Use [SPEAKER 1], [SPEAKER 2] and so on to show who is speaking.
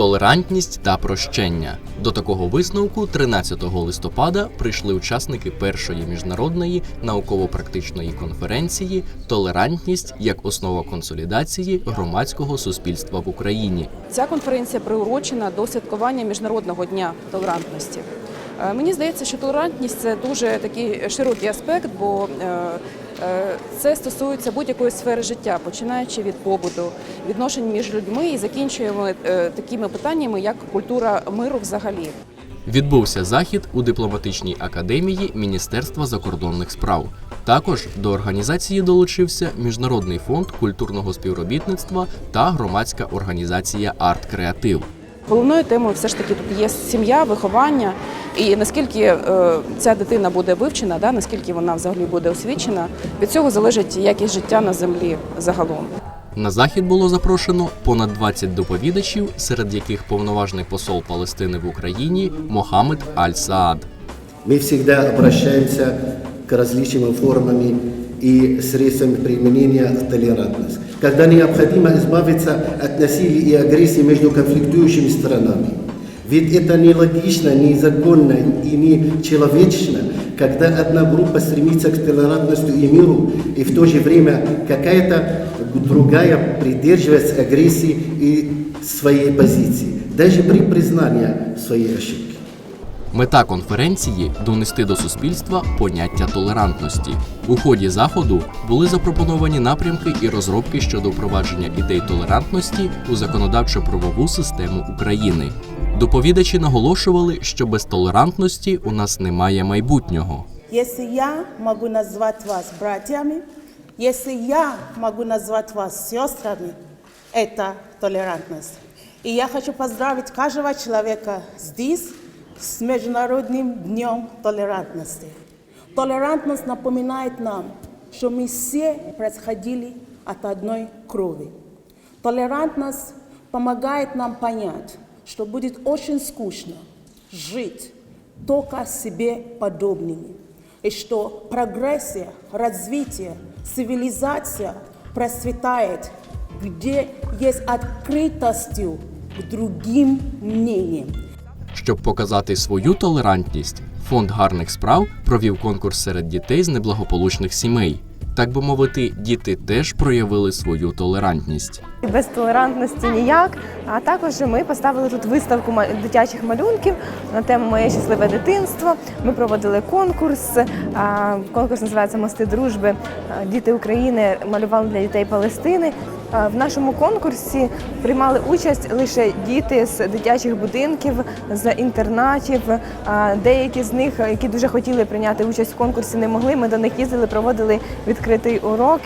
[SPEAKER 1] толерантність та прощення. До такого висновку 13 листопада прийшли учасники першої міжнародної науково-практичної конференції Толерантність як основа консолідації громадського суспільства в Україні.
[SPEAKER 2] Ця конференція приурочена до святкування Міжнародного дня толерантності. Е, Мені здається, що толерантність це дуже такий широкий аспект, бо е, це стосується будь-якої сфери життя, починаючи від побуту, відношень між людьми і закінчуємо е, такими питаннями, як культура миру взагалі.
[SPEAKER 1] Відбувся захід у дипломатичній академії Міністерства закордонних справ. Також до організації долучився Міжнародний фонд культурного співробітництва та громадська організація Арт Креатив.
[SPEAKER 2] Головною темою все ж таки тут є сім'я, виховання, і наскільки е, ця дитина буде вивчена, да, наскільки вона взагалі буде освічена, від цього залежить якість життя на землі загалом.
[SPEAKER 1] На захід було запрошено понад 20 доповідачів, серед яких повноважний посол Палестини в Україні Мохамед Аль-Саад.
[SPEAKER 3] Мы всегда обращаемся к различным формам и средствам применения толерантности. Когда необходимо избавиться от насилия и агрессии между конфликтующими сторонами. Ведь это нелогично, незаконно и не когда одна группа стремится к толерантности и миру, и в то же время какая-то другая придерживается агрессии и своей позиции, даже при признании своей ошибки.
[SPEAKER 1] Мета конференції донести до суспільства поняття толерантності. У ході заходу були запропоновані напрямки і розробки щодо впровадження ідей толерантності у законодавчо-правову систему України. Доповідачі наголошували, що без толерантності у нас немає майбутнього.
[SPEAKER 4] Если я могу назвать вас братьями, если я могу назвать вас сестрами, это толерантность. И я хочу поздравить каждого человека здесь с Международным днем толерантности. Толерантность напоминает нам, что мы все происходили от одной крови. Толерантность помогает нам понять, что будет очень скучно жить только себе подобными, и что прогрессия, развитие, цивилизация процветает, где есть открытостью к другим мнениям.
[SPEAKER 1] Щоб показати свою толерантність, фонд гарних справ провів конкурс серед дітей з неблагополучних сімей. Так би мовити, діти теж проявили свою толерантність.
[SPEAKER 5] Без толерантності ніяк. А також ми поставили тут виставку дитячих малюнків на тему Моє щасливе дитинство. Ми проводили конкурс. Конкурс називається Мости дружби. Діти України малювали для дітей Палестини. В нашому конкурсі приймали участь лише діти з дитячих будинків, з інтернатів. Деякі з них, які дуже хотіли прийняти участь в конкурсі, не могли. Ми до них їздили, проводили відкритий урок.